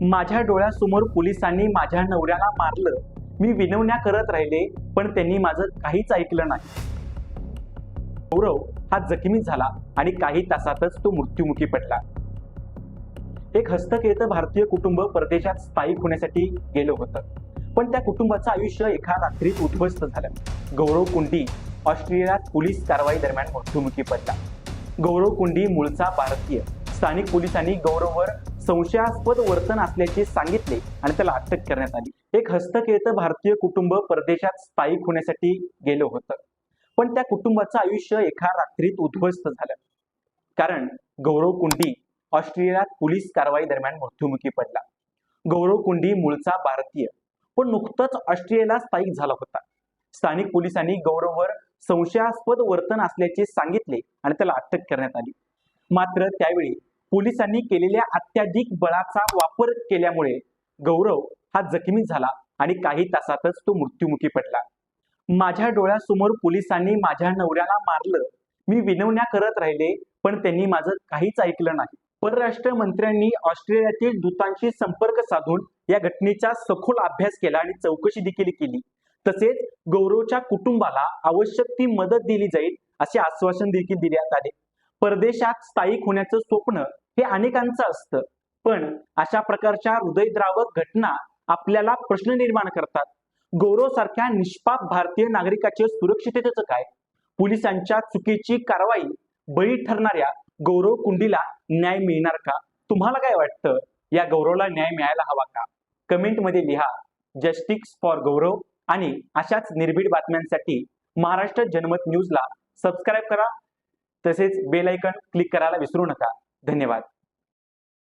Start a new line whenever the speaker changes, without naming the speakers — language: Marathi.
माझ्या डोळ्यासमोर पोलिसांनी माझ्या नवऱ्याला मारलं. मी विनवण्या करत राहिले पण त्यांनी माझं काहीच ऐकलं नाही. गौरव हा जखमी झाला आणि काही तासातच तो मृत्युमुखी पडला. एक हस्तखेळत भारतीय कुटुंब परदेशात स्थायिक होण्यासाठी गेलं होतं. पण त्या कुटुंबाचं आयुष्य एका रात्रीत उद्ध्वस्त झालं. गौरव कुंडी ऑस्ट्रेलियात पोलीस कारवाई दरम्यान मृत्युमुखी पडला. गौरव कुंडी मूळचा भारतीय. स्थानिक पोलिसांनी गौरववर संशयास्पद वर्तन असल्याचे सांगितले आणि त्याला अटक करण्यात आली. एक हस्तखेळत भारतीय कुटुंब परदेशात स्थायिक होण्यासाठी गेलं होतं. पण त्या कुटुंबाचं आयुष्य एका रात्रीत उद्ध्वस्त झालं. कारण गौरव कुंडी ऑस्ट्रेलियात पोलीस कारवाई दरम्यान मृत्युमुखी पडला. गौरव कुंडी मूळचा भारतीय पण नुकतंच ऑस्ट्रेलियाला स्थायिक झाला होता. स्थानिक पोलिसांनी गौरववर संशयास्पद वर्तन असल्याचे सांगितले आणि त्याला अटक करण्यात आली. मात्र त्यावेळी पोलिसांनी केलेल्या अत्याधिक बळाचा वापर केल्यामुळे गौरव हा जखमी झाला आणि काही तासातच तो मृत्युमुखी पडला. माझ्या डोळ्यासमोर पोलिसांनी माझ्या नवऱ्याला मारलं. मी विनवण्या करत राहिले पण त्यांनी माझं काहीच ऐकलं नाही. परराष्ट्र मंत्र्यांनी ऑस्ट्रेलियातील दूतांशी संपर्क साधून या घटनेचा सखोल अभ्यास केला आणि चौकशी देखील केली. तसेच गौरवच्या कुटुंबाला आवश्यक ती मदत दिली जाईल असे आश्वासन देखील देण्यात आले. परदेशात स्थायिक होण्याचं स्वप्न हे अनेकांचं असतं. पण अशा प्रकारच्या हृदयद्रावक घटना आपल्याला प्रश्न निर्माण करतात. गौरव सारख्या निष्पाप भारतीय नागरिकाचे सुरक्षिततेचं काय? पोलिसांच्या चुकीची कारवाई बळी ठरणाऱ्या गौरव कुंडीला न्याय मिळणार का? तुम्हाला काय वाटतं? या गौरवला न्याय मिळायला हवा का? कमेंटमध्ये लिहा. जस्टिस फॉर गौरव आणि अशाच निर्भीड बातम्यांसाठी महाराष्ट्र जनमत न्यूजला सबस्क्राईब करा. तसेच बेल आयकॉन क्लिक करायला विसरू नका. धन्यवाद.